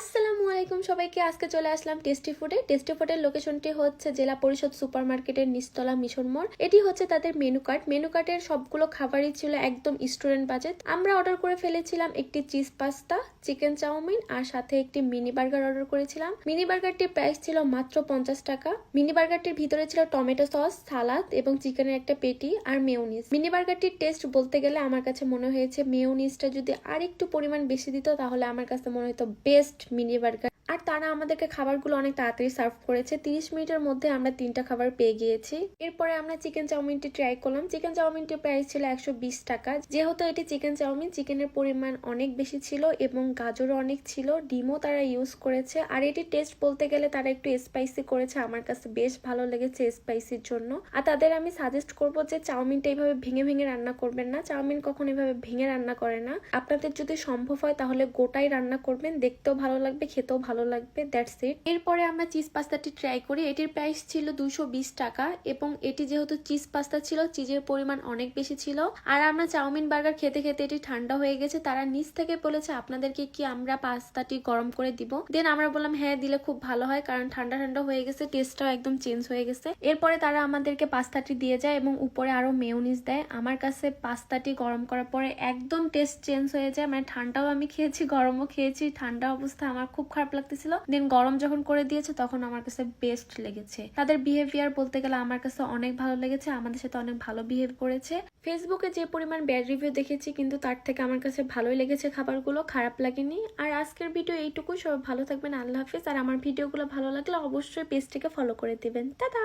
আসসালামু আলাইকুম, সবাইকে আজকে চলে আসলাম টেস্টি ফুডে টেস্টি ফুডের লোকেশনটি হচ্ছে জেলা পরিষদ সুপার মার্কেটের নিস্তলা মিশন মোড়। এটি হচ্ছে তাদের মেনু কার্ড মেনু কার্ডের সবগুলো খাবারই ছিল একদম স্টুডেন্ট বাজেট আমরা অর্ডার করে ফেলেছিলাম একটি চিজ পাস্তা চিকেন চাউমিন আর সাথে একটি মিনি বার্গার অর্ডার করেছিলাম। মিনি বার্গারটির প্রাইস ছিল মাত্র পঞ্চাশ টাকা। মিনি বার্গারটির ভিতরে ছিল টমেটো সস সালাদ এবং চিকেনের একটা পেটি আর মেয়োনিজ মিনি বার্গারটির টেস্ট বলতে গেলে আমার কাছে মনে হয়েছে মেয়োনিজটা যদি আর একটু পরিমাণ বেশি দিত তাহলে আমার কাছে মনে হতো বেস্ট মিনি বার্গার আর তারা আমাদেরকে খাবারগুলো অনেক তাড়াতাড়ি সার্ভ করেছে। তিরিশ মিনিটের মধ্যে আমরা তিনটা খাবার পেয়ে গিয়েছি। এরপরে আমরা চিকেন চাউমিনটি ট্রাই করলাম। চিকেন চাউমিনটির প্রাইস ছিল একশো বিশ টাকা। যেহেতু এটি চিকেন চাউমিন, চিকেনের পরিমাণ অনেক বেশি ছিল এবং গাজরও অনেক ছিল, ডিমও তারা ইউজ করেছে। আর এটি টেস্ট বলতে গেলে তারা একটু স্পাইসি করেছে। আমার কাছে বেশ ভালো লেগেছে স্পাইসির জন্য। আর তাদের আমি সাজেস্ট করব যে চাউমিনটা এইভাবে ভেঙে ভেঙে রান্না করবেন না। চাউমিন কখন এভাবে ভেঙে রান্না করে না। আপনাদের যদি সম্ভব হয় তাহলে গোটাই রান্না করবেন। দেখতেও ভালো লাগবে, খেতেও ভালো লাগবে দ্যাটস ইট এরপরে আমরা চিজ পাস্তাটি ট্রাই করি। এটির প্রাইস ছিল দুশো টাকা এবং এটি যেহেতু চিজ পাস্তা ছিল, চিজের পরিমাণ অনেক বেশি ছিল। আর আমরা চাউমিন বার্গার খেতে খেতে এটি ঠান্ডা হয়ে গেছে। তারা নিচ থেকে বলেছে, আপনাদেরকে কি আমরা পাস্তাটি গরম করে দিব? দেন আমরা বললাম হ্যাঁ দিলে খুব ভালো হয়, কারণ ঠান্ডা ঠান্ডা হয়ে গেছে টেস্টটাও একদম চেঞ্জ হয়ে গেছে। এরপরে তারা আমাদেরকে পাস্তাটি দিয়ে যায় এবং উপরে আরও মেয়োনিজ দেয়। আমার কাছে পাস্তাটি গরম করার পরে একদম টেস্ট চেঞ্জ হয়ে যায়। মানে ঠান্ডাও আমি খেয়েছি, গরমও খেয়েছি। ঠান্ডা অবস্থা আমার খুব খারাপ লাগতেছিল। দেন গরম যখন করে দিয়েছে, তখন আমার কাছে বেস্ট লেগেছে। তাদের বিহেভিয়ার বলতে গেলে আমার কাছে অনেক ভালো লেগেছে, আমাদের সাথে অনেক ভালো বিহেভ করেছে। ফেসবুকে যে পরিমাণ ব্যাড রিভিউ দেখেছি, কিন্তু তার থেকে আমার কাছে ভালোই লেগেছে খাবারগুলো, খারাপ লাগেনি। আর আজকের ভিডিও এইটুকুই সব ভালো থাকবেন, আল্লাহ হাফিজ। আর আমার ভিডিওগুলো ভালো লাগলে অবশ্যই পেজটিকে ফলো করে দিবেন। টাটা!